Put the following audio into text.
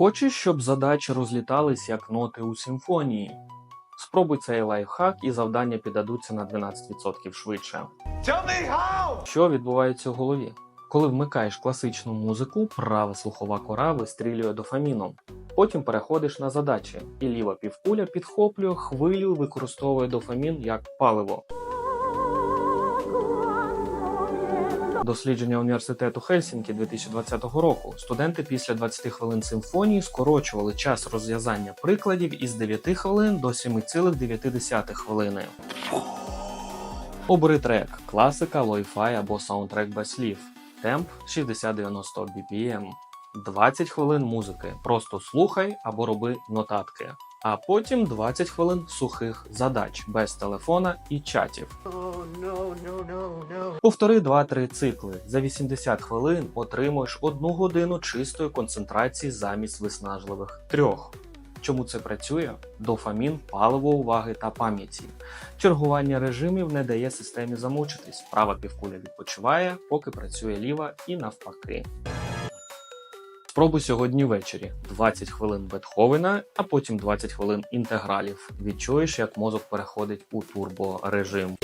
Хочеш, щоб задачі розлітались як ноти у симфонії? Спробуй цей лайфхак і завдання піддадуться на 12% швидше. Що відбувається в голові? Коли вмикаєш класичну музику, права слухова кора вистрілює дофаміном. Потім переходиш на задачі, і ліва півкуля підхоплює хвилю використовує дофамін як паливо. Дослідження університету Хельсінкі 2020 року студенти після 20 хвилин симфонії скорочували час розв'язання прикладів із 9 хвилин до 7,9 хвилини. Обери трек, класика, лой-фай або саундтрек без слів. Темп 60-90 BPM. 20 хвилин музики. Просто слухай або роби нотатки. А потім 20 хвилин сухих задач без телефона і чатів. Повтори 2-3 цикли. За 80 хвилин отримуєш 1 годину чистої концентрації замість виснажливих трьох. Чому це працює? Дофамін, паливо уваги та пам'яті. Чергування режимів не дає системі замучитись. Права півкуля відпочиває, поки працює ліва і навпаки. Спробуй сьогодні ввечері 20 хвилин Бетховена, а потім 20 хвилин інтегралів. Відчуєш, як мозок переходить у турборежим.